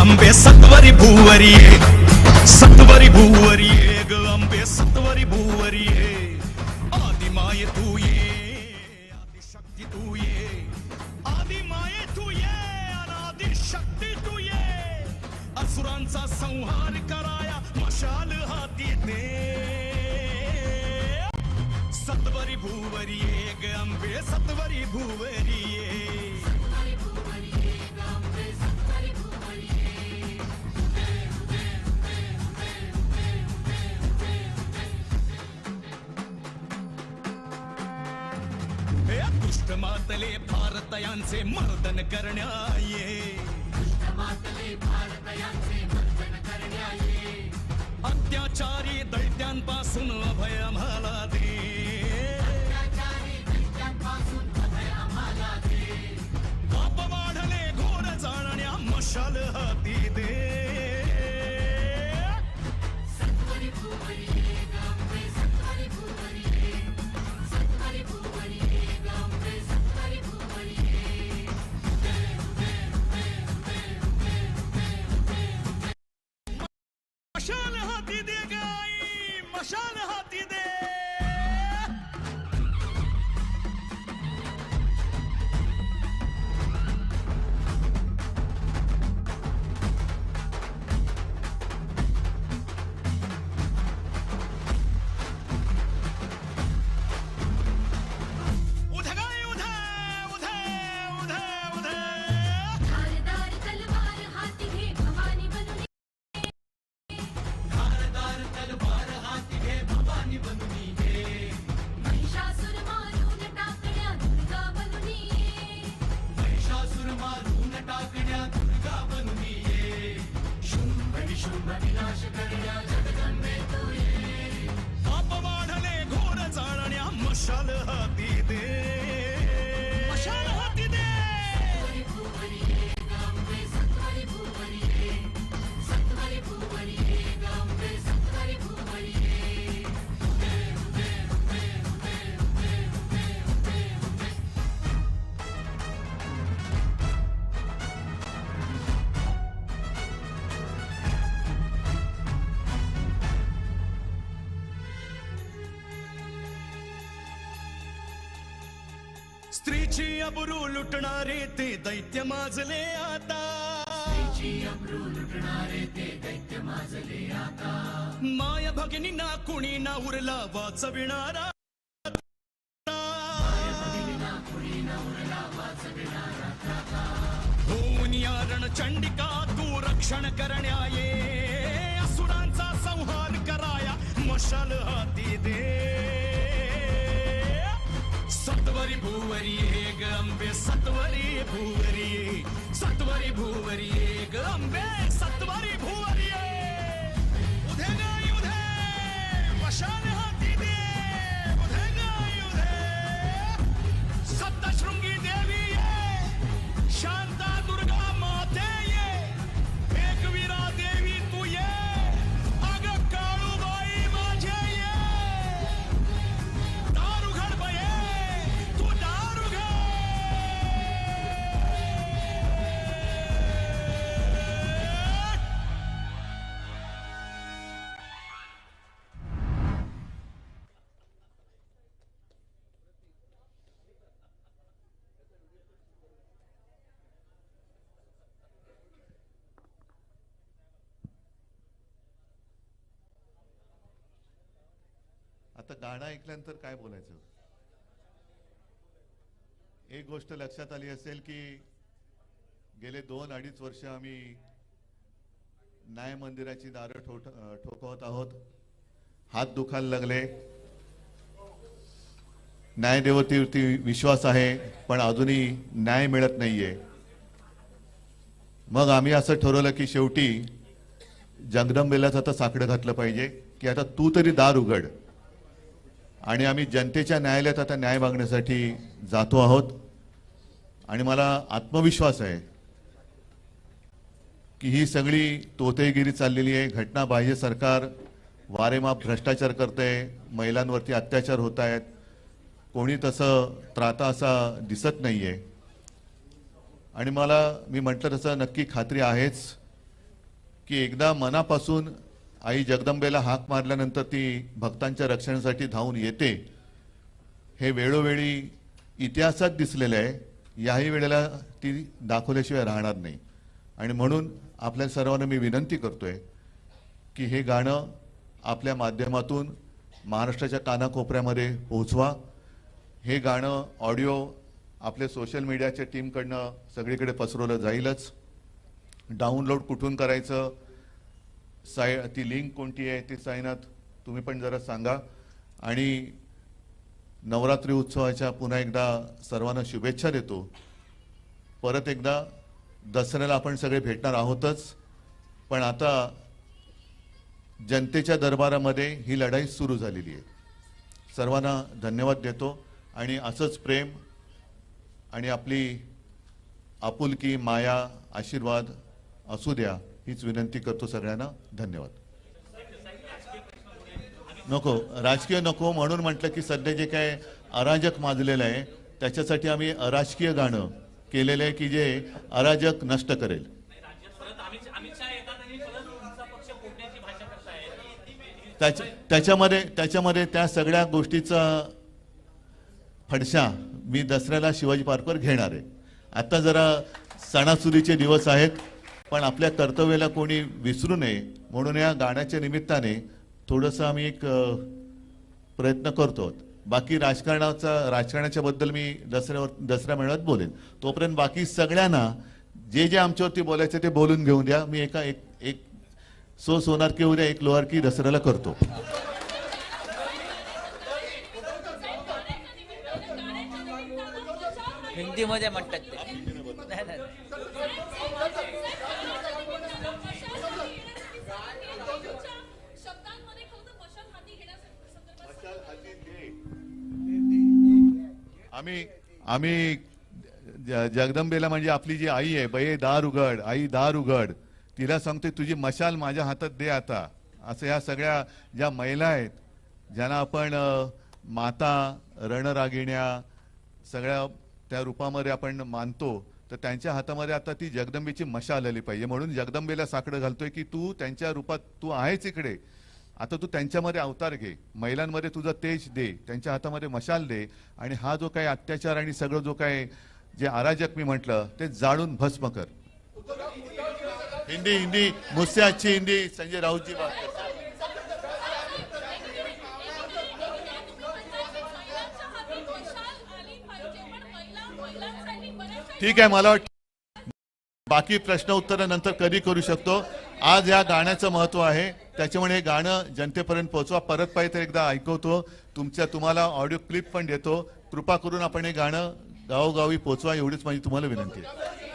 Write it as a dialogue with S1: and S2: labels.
S1: भूवरी ये ग अंबे सत्वरी भूवरी ये सत्वरी भूवरी ये ग अंबे सत्वरी भूवरी ये आदि माये तू ये आदि शक्ती तू ये। आदि माये तू ये अनादि शक्ती तू ये। असुरांचा संहार कराया मशाल हाती दे सत्वरी भूवरी ये ग अंबे सत्वरी भूवरी दुष्ट मातले भारतयांचे मर्दन करण्याये अत्याचारी दैत्यांपासून अभय आम्हाला दे. पाप वाढले घोर जाणण्या मशाल हाती दे. وشانها स्त्रीची अबरू लुटणारे ते दैत्य माजले आता. माय भगिनीना कुणी ना उरला वाचविणारा. होऊन या रणचंडिका तू रक्षण करण्या ये असुरांचा संहार कराया मशाल हाती दे. सत्वरी हे गंबे सत्वरी भूवरिये सत्वरी हे गंबे सत्वरी भूवरी। उधे नहीं, उधे वशान हाँ।
S2: आता गाणं ऐकल्यानंतर काय बोलायचं? एक गोष्ट लक्षात आली असेल की गेले दोन अडीच वर्ष आम्ही न्याय मंदिराची दारं ठोठ ठोकवत आहोत. हात दुखायला लागले. न्यायदेवतेवरती विश्वास आहे पण अजूनही न्याय मिळत नाहीये. मग आम्ही असं ठरवलं की शेवटी जगदंबेलाच आता साकडं घातलं पाहिजे की आता तू तरी दार उघड. आणि आम्ही जनतेच्या न्यायालयात आता न्याय मागण्यासाठी जातो आहोत. आणि मला आत्मविश्वास आहे की ही सगळी तोतेगिरी चाललेली आहे. घटना बाह्य सरकार वारेमाप भ्रष्टाचार करतंय महिलांवरती अत्याचार होत आहेत. कोणी तसं त्राता असा दिसत नाहीये. आणि मला मी म्हटलं तसं नक्की खात्री आहेच की एकदा मनापासून आई जगदंबेला हाक मारल्यानंतर ती भक्तांच्या रक्षणासाठी धावून येते. हे वेळोवेळी इतिहासात दिसलेलं आहे. याही वेळेला ती दाखवल्याशिवाय राहणार नाही. आणि म्हणून आपल्या सर्वांना मी विनंती करतोय की हे गाणं आपल्या माध्यमातून महाराष्ट्राच्या कानाकोपऱ्यामध्ये पोहोचवा. हे गाणं ऑडिओ आपले सोशल मीडियाच्या टीमकडनं सगळीकडे पसरवलं जाईलच. डाउनलोड कुठून करायचं? साय ती लिंक कोणती आहे ती साईनाथ तुम्ही पण जरा सांगा. आणि नवरात्री उत्सवाच्या पुन्हा एकदा सर्वांना शुभेच्छा देतो. परत एकदा दसऱ्याला आपण सगळे भेटणार आहोतच. पण आता जनतेच्या दरबारामध्ये ही लढाई सुरू झालेली आहे. सर्वांना धन्यवाद देतो. आणि असंच प्रेम आणि आपली आपुलकी माया आशीर्वाद असू द्या. हीच विनंती करतो सगळ्यांना. धन्यवाद. नको राजकीय नको म्हणून म्हटलं की सध्या जे काय अराजक माजलेलं आहे त्याच्यासाठी आम्ही अराजकीय गाणं केलेलं आहे की जे अराजक नष्ट करेल. त्याच्यामध्ये त्याच्यामध्ये त्या सगळ्या गोष्टीचा फडशा मी दसऱ्याला शिवाजी पार्कवर घेणार आहे. आता जरा सणासुदीचे दिवस आहेत. पण आपल्या कर्तव्याला कोणी विसरू नये म्हणून या गाण्याच्या निमित्ताने थोडंसं आम्ही एक प्रयत्न करतो. बाकी राजकारणाचा राजकारणाच्या बद्दल मी दसऱ्यावर दसऱ्या मेळाव्यात बोलेन. तोपर्यंत बाकी सगळ्यांना जे जे आमच्यावरती बोलायचं ते बोलून घेऊन द्या. मी एका एक एक सो सोनार की उद्या एक लोहार की दसऱ्याला करतो.
S3: हिंदीमध्ये म्हणतात
S2: आम्ही आम्ही जगदंबेला म्हणजे आपली जी आई आहे बये दार उघड आई दार उघड तिला सांगते तुझी मशाल माझ्या हातात दे आता. असं या सगळ्या ज्या महिला आहेत ज्यांना आपण माता रणरागिण्या सगळ्या त्या रूपामध्ये आपण मानतो तर त्यांच्या हातामध्ये आता ती जगदंबेची मशाल आली पाहिजे. म्हणून जगदंबेला साकडं घालतोय की तू त्यांच्या रूपात तू आहेच इकडे. आता तू त्यांच्यामध्ये अवतार घे. महिलांमध्ये तुझा तेज दे. त्यांच्या हातामध्ये मशाल दे. आणि हा जो काही अत्याचार आणि सगळं जो काही जे अराजक मी म्हटलं ते जाळून भस्म कर. हिंदी हिंदी. मुझसे अच्छी हिंदी. संजय राऊत जी बात करते. हैं. ठीक आहे मला वाटतं बाकी प्रश्न उत्तर नंतर कधी करू शकतो. आज या गाण्याचं महत्त्व आहे. त्याच्यामुळे हे गाणं जनतेपर्यंत पोहोचवा. परत पाहिजे तर एकदा ऐकवतो. तुमच्या तुम्हाला ऑडिओ क्लिप पण देतो. कृपा करून आपण हे गाणं गावोगावी पोचवा एवढीच माझी तुम्हाला विनंती आहे.